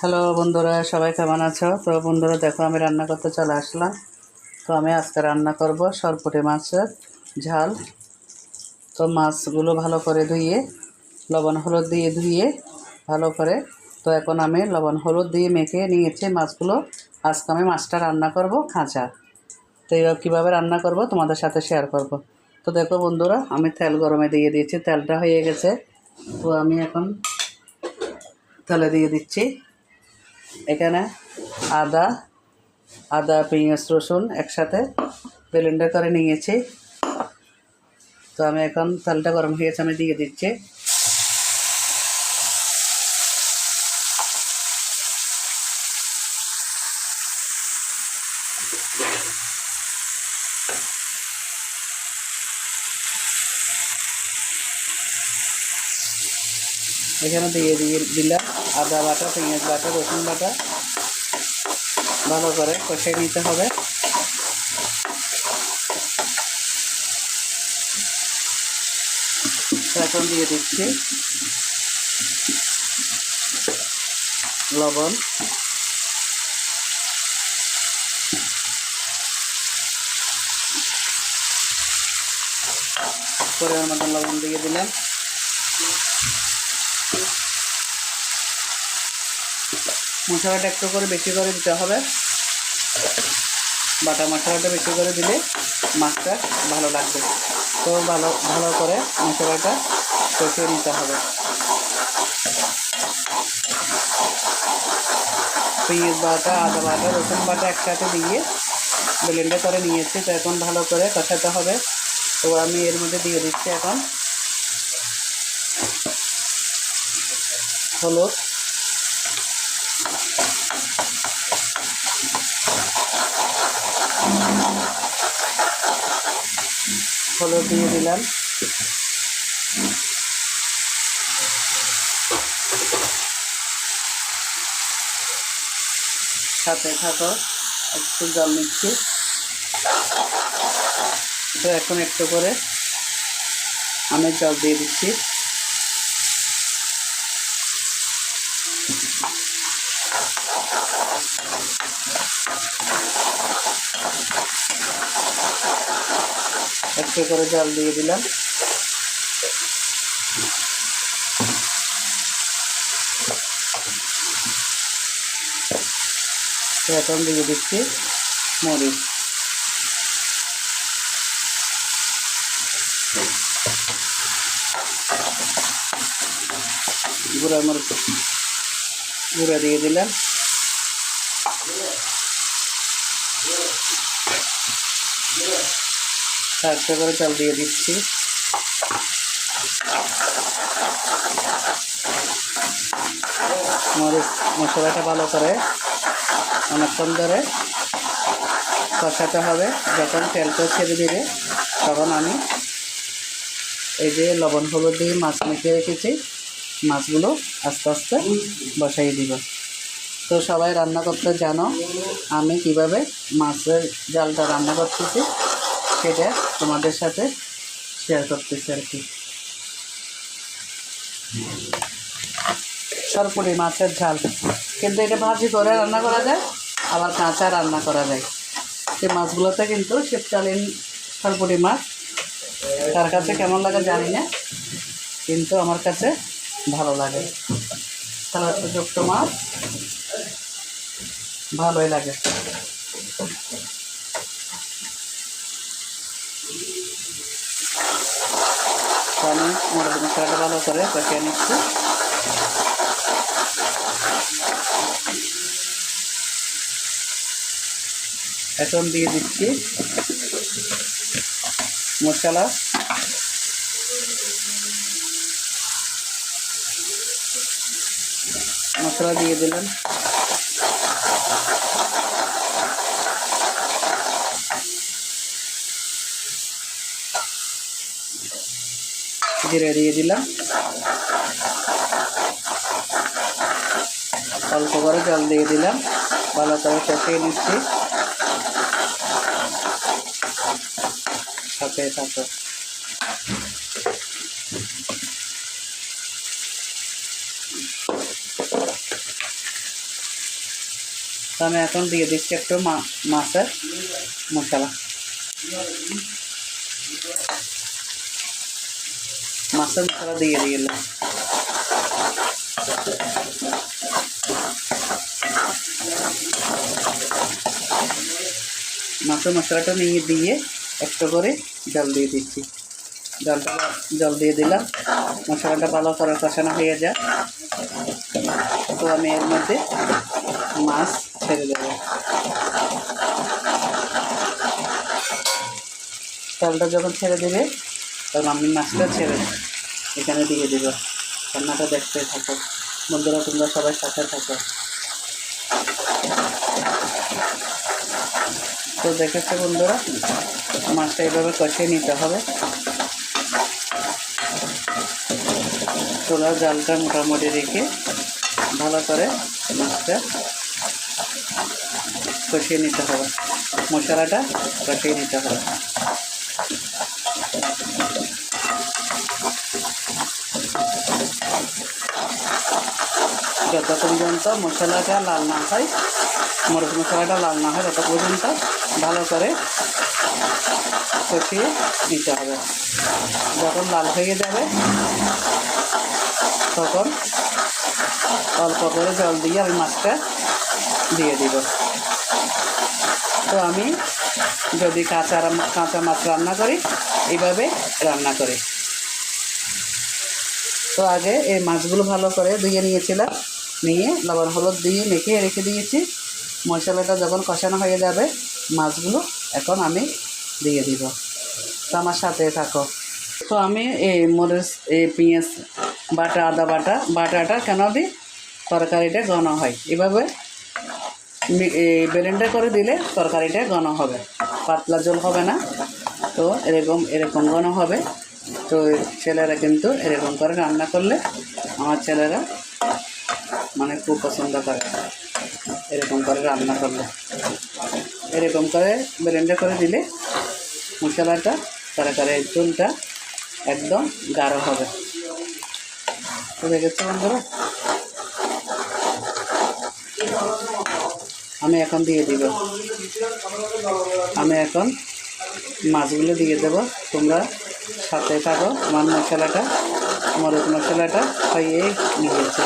Hello বন্ধুরা, সবাই কেমন আছো? তো বন্ধুরা, দেখো আমি রান্না করতে চলে আসলাম। তো আমি আজকে রান্না করব সরপুটি মাছের ঝাল। তো মাছগুলো ভালো করে ধুয়ে, লবণ হলুদ দিয়ে ধুয়ে ভালো করে, তো এখন আমি লবণ হলুদ দিয়ে মেখে নিয়েছি মাছগুলো। আজকে আমি মাছটা রান্না করব খাঁচা। তো এবার কীভাবে রান্না করব তোমাদের সাথে শেয়ার করব। তো দেখো বন্ধুরা, আমি তেল গরমে দিয়ে দিয়েছি, তেলটা হয়ে গেছে। তো আমি এখন তেলে দিয়ে দিচ্ছি। এখানে আদা আদা, পেঁয়াজ, রসুন একসাথে ব্লেন্ডার করে নিয়েছি। তো আমি এখন তেলটা গরম হয়ে গেছে, আমি দিয়ে দিচ্ছি। এখানে দিয়ে দিয়ে দিলাম। আদা বাটা, পেঁয়াজ বাটা, রসুন বাটা ভালো করে কষিয়ে নিতে হবে। এখন দিয়ে দিচ্ছি লবণ। পরিমাণ মতন লবণ দিয়ে দিলাম। মশলাটা একটু করে বেশি করে দিতে হবে। বাটা মশলাটা বেশি করে দিলে মাছটা ভালো লাগবে। তো ভালো ভালো করে মশলাটা কষিয়ে নিতে হবে। পেঁয়াজ বাটা, আদা বাটা, রসুন বাটা একসাথে দিয়ে ব্লেন্ডার করে নিয়েছি। তো এখন ভালো করে কষাতে হবে। তো আমি এর মধ্যে দিয়ে দিচ্ছি এখন হলুদ। হলুদ দিয়ে দিলাম। সাথে থাকো, একটু জল নিচ্ছি তো এখন একটু করে আমি জল দিয়ে দিচ্ছি। একটু করে জল দিয়ে দিলাম তো এখন দিয়ে দিচ্ছি মরিচ গুঁড়া মরিচ গুঁড়া দিয়ে দিলাম। একটা করে জল দিয়ে দিচ্ছি। মরিচ মশলাটা ভালো করে অনেকক্ষণ ধরে কষাতে হবে। যখন তেলটা ছেড়ে দিবে, তখন আমি এই যে লবণ হলুদ দিয়ে মাছ মেখে রেখেছি। মাছগুলো আস্তে আস্তে বসাই দিব। তো সবাই রান্না করতে জানো, আমি কীভাবে মাছের জালটা রান্না করতেছি সেটা তোমাদের সাথে শেয়ার করতেছি আর কি। সরপুরি মাছের ঝাল। কিন্তু এটা ভাজি করে রান্না করা যায়, আবার কাঁচা রান্না করা যায়। এই মাছগুলোতে কিন্তু শীতকালীন সরপুরি মাছ। তার কাছে কেমন লাগে জানি না, কিন্তু আমার কাছে ভালো লাগে। সালাদযুক্ত মাছ। ভালোই লাগে। আমি মোটামুটি মশলাটা ভালো করে কষিয়ে নিচ্ছি। এখন দিয়ে দিচ্ছি। মশলা মশলা দিয়ে দিলাম। জিরে দিয়ে দিলাম। অল্প করে জল দিয়ে দিলাম। ভালো করে কষিয়ে নিচ্ছি। সাথে থাকো তো আমি এখন দিয়ে দিচ্ছি একটু মাছের মশলা। মাছের মশলা দিয়ে দিলাম। মাছের মশলাটা নিয়ে দিয়ে একটু করে জল দিয়ে দিচ্ছি। জলটা জল দিয়ে দিলাম। মশলাটা ভালো করে কষানো হয়ে যায় তো আমি এর মধ্যে মাছ ছেড়ে দেবো। জলটা যখন ছেড়ে দেবে তখন আমি মাছটা ছেড়ে এখানে দিয়ে দেব। রান্নাটা দেখতে থাকো। বন্ধুরা, তোমরা সবাই সাথে থাকো। তো দেখেছ বন্ধুরা, মাছটা এইভাবে কষিয়ে নিতে হবে। চোলার জালটা মোটামুটি রেখে ভালো করে মাছটা কষিয়ে নিতে হবে। মশলাটা কষিয়ে নিতে হবে। যত পর্যন্ত মশলাটা লাল না হয়, মরিচ মশলাটা লাল না হয় তত পর্যন্ত ভালো করে কষিয়ে নিতে হবে। যখন লাল হয়ে যাবে, তখন অল্প করে জল দিয়ে আমি মাছটা দিয়ে দিব। তো আমি যদি কাঁচা কাঁচা মাছ রান্না করি, এইভাবে রান্না করি। তো আগে এই মাছগুলো ভালো করে ধুয়ে নিয়েছিলাম, নিয়ে লবণ হলুদ দিয়ে মেখে রেখে দিয়েছি। মশলাটা যখন কষানো হয়ে যাবে, মাছগুলো এখন আমি দিয়ে দিব। তো আমার সাথে থাকো। তো আমি এই মরিচ, এই পেঁয়াজ বাটা, আদা বাটা, বাটাটা কেন দিই? তরকারিটা ঘন হয়। এভাবে ব্লেন্ডার করে দিলে তরকারিটা ঘন হবে। পাতলা জল হবে না। তো এরকম এরকম ঘন হবে। তো ছেলেরা কিন্তু এরকম করে রান্না করলে আমার ছেলেরা মানে খুব পছন্দ করে। এরকম করে রান্না করলে। এরকম করে ব্লেন্ডার করে দিলে মশলাটা তরকারির চুলটা একদম গাঢ় হবে। তো দেখেছ বন্ধুরা? আমি এখন দিয়ে দিব। আমি এখন মাছগুলো দিয়ে দেব। তোমরা সাথে থাকো। আমার মশলাটা মরিচ মশলাটা খাইয়ে নিয়েছে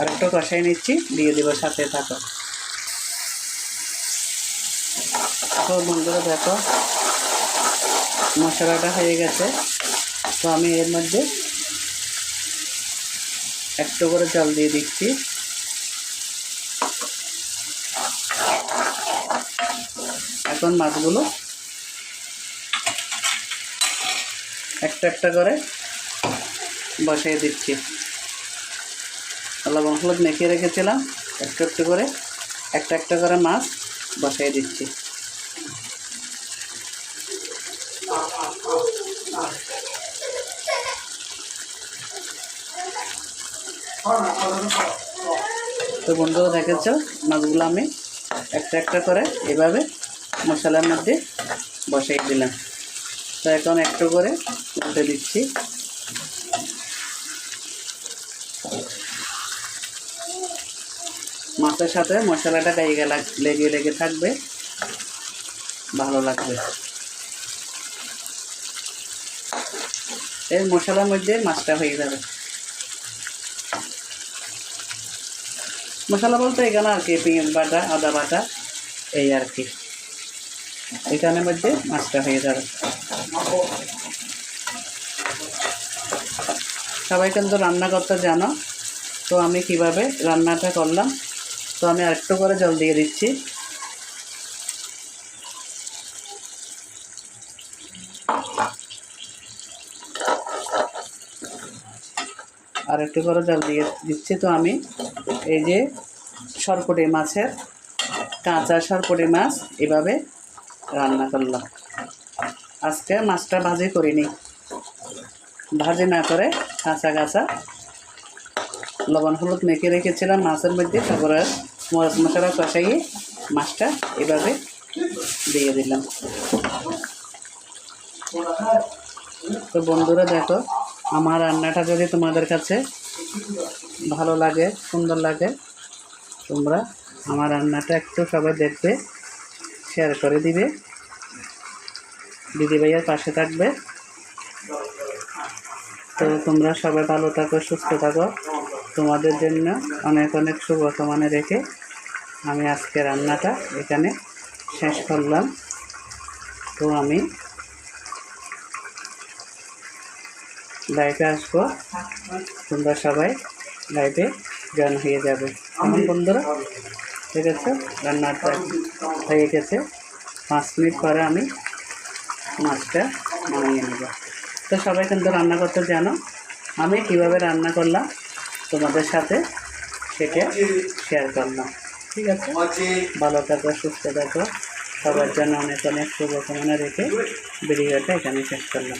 আর একটু কষাই নিচ্ছি, দিয়ে দেবো সাথে থাকো। তো বন্ধুরা দেখো, মশলাটা হয়ে গেছে। তো আমি এর মধ্যে একটু করে জল দিয়ে দিচ্ছি। এখন মাছগুলো একটা একটা করে বসিয়ে দিচ্ছি। লবণ হলুদ মেখে রেখেছিলাম, একটু একটু করে একটা একটা করে মাছ বসিয়ে দিচ্ছি। তো বন্ধুরা দেখেছ মাছগুলো আমি একটা একটা করে এভাবে মশলার মধ্যে বসাই দিলাম। তো এখন একটু করে উল্টে দিচ্ছি। মাছের সাথে মশলাটা গায়ে লেগে লেগে থাকবে, ভালো লাগবে। এই মশলার মধ্যে মাছটা হয়ে যাবে। মশলা বলতে এখানে আর কি পেঁয়াজ বাটা, আদা বাটা, এই আর কি। এখানের মধ্যে মাছটা হয়ে যাবে। সবাই কিন্তু রান্না করতে জানো, তো আমি কীভাবে রান্নাটা করলাম, তো আমি আরেকটু করে জল দিয়ে দিচ্ছি। আর একটু করে জল দিয়ে দিচ্ছি তো আমি। এই যে সরপুটি মাছের, কাঁচা সরপুটি মাছ, এভাবে রান্না করলাম। আজকে মাছটা ভাজি করিনি। ভাজি না করে কাঁচা কাঁচা লবণ হলুদ মেখে রেখেছিলাম মাছের মধ্যে, তারপরে মরিচ মশলা কষাইয়ে মাছটা এভাবে দিয়ে দিলাম। তো বন্ধুরা দেখো, আমার রান্নাটা যদি তোমাদের কাছে ভালো লাগে, সুন্দর লাগে। তোমরা আমার রান্নাটা একটু সবাই দেখবে শেয়ার করে দিবে। দিদি ভাইয়ের পাশে থাকবে। তো তোমরা সবাই ভালো থাকো, সুস্থ থাকো। তোমাদের জন্য অনেক অনেক শুভকামনা রেখে আমি আজকে রান্নাটা এখানে শেষ করলাম। তো আমি লাইভে আসব। তোমরা সবাই লাইভে জয়েন হয়ে যাবে। আমার বন্ধুরা, ঠিক আছে? রান্নাটা হয়ে গেছে। পাঁচ মিনিট পরে আমি মাছটা নামিয়ে নেব। তো সবাই কিন্তু রান্না করতে জানো, আমি কীভাবে রান্না করলাম, তোমাদের সাথে সেটা শেয়ার করলাম। ঠিক আছে? ভালো থাকো, সুস্থ থাকো। সবার জন্য অনেক অনেক শুভকামনা রেখে ভিডিওটা এখানে শেষ করলাম।